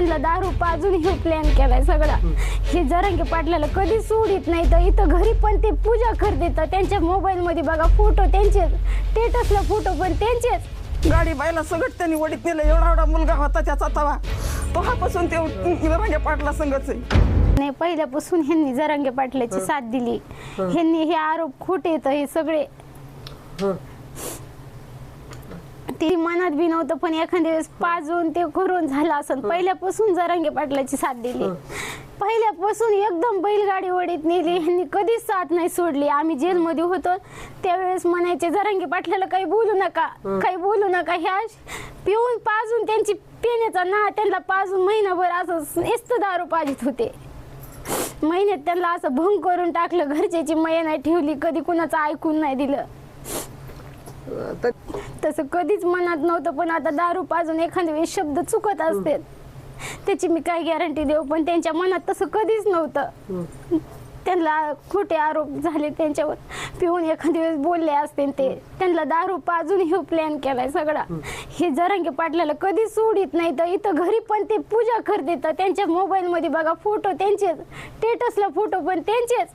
त्यांना दारू पाजून हे प्लॅन केलाय सगळा. हे जरंगे पाटलाला कधी सोडित नाही तर इथं घरी पण ते पूजा करते तर त्यांच्या मोबाईल मध्ये बघा फोटो त्यांचेच स्टेटसला फोटो पण त्यांचेच. गाडी बायला सगळं त्यांनी वडीत नेलं एवढा एवढा मुलगा होता त्याचा तवा. तेव्हापासून ते रंगे पाटला संगच आहे. नाही पहिल्यापासून ह्यांनी जरांगे पाटलाची साथ दिली. ह्यांनी हे आरोप खोटे तर हे सगळे. ते मनात बी नव्हतं पण एखाद्या वेळेस पाजून ते करून झालं असं. पहिल्यापासून जरांगे पाटलाची साथ दिली. पहिल्यापासून एकदम बैलगाडी वडीत नेली. ह्यांनी कधीच साथ नाही सोडली. आम्ही जेलमध्ये होतो. त्यावेळेस म्हणायचे जरांगे पाटलाला काही बोलू नका. काही बोलू नका. ह्या पिऊन पाजून त्यांची पिण्याचा ना त्यांना पाजून महिनाभर असं नुसतं दारू पाजित होते. महिन्यात त्यांना असं भंग करून टाकलं. घरच्याची मया नाही ठेवली. कधी कुणाचं ऐकून नाही दिलं. तसं कधीच मनात नव्हतं पण आता दारू पाजून एखाद्या वेळेस शब्द चुकत असते त्याची मी काय गॅरंटी देऊ? पण त्यांच्या मनात तसं कधीच नव्हतं. त्यांना खोटे आरोप झाले त्यांच्यावर. पिऊन एखाद्या वेळेस बोलले असते ते. त्यांना दारू पाजून हे प्लॅन केलाय सगळा. हे. जरांगे पाटलाला कधी सोडित नाही तर इथं घरी पण ते पूजा करते. तर त्यांच्या मोबाईल मध्ये बघा फोटो त्यांचेच. स्टेटसला फोटो पण त्यांचेच.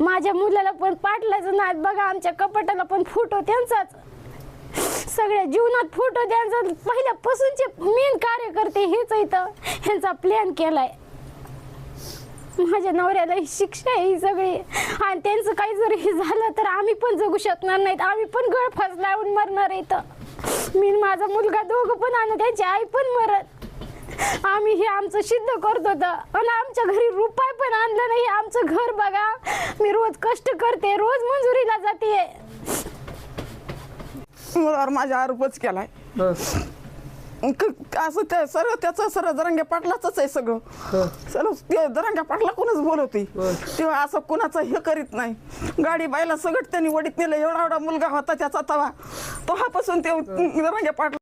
माझ्या मुलाला पण पाटलाचं नाद बघा आमच्या कपाटाला पण फोटो त्यांचाच. सगळ्या जीवनात फोटो त्यांचा. पहिल्यापासूनचे मेन कार्यकर्ते हेच इथं ह्यांचा प्लॅन केलाय. माझ्या नवऱ्याला ही शिक्षा आहे ही सगळी. आणि त्यांचं काही जर हे झालं तर आम्ही पण जगू शकणार नाहीत. आम्ही पण गळफास लावून मरणार इथं मी माझा मुलगा दोघं पण आणि त्यांची आई पण मरत आम्ही हे आमचं सिद्ध करत होतं. आणि आमच्या घरी रुपये पण आणलं नाही. आमचं घर बघा. मी रोज कष्ट करते. रोज मंजुरीला जाते. मुलावर माझा आरोपच केलाय. क- असं ते सर्व त्याचं सर्व पाटलाच आहे सगळं. सर्व ते जरंगे पाटला कोणच बोलवते? तेव्हा असं कुणाचं हे करीत नाही. गाडी बायला सगळं त्यांनी वडीत नेलं. एवढा एवढा मुलगा होता त्याचा तवा. तेव्हापासून ते जरंगे पाटला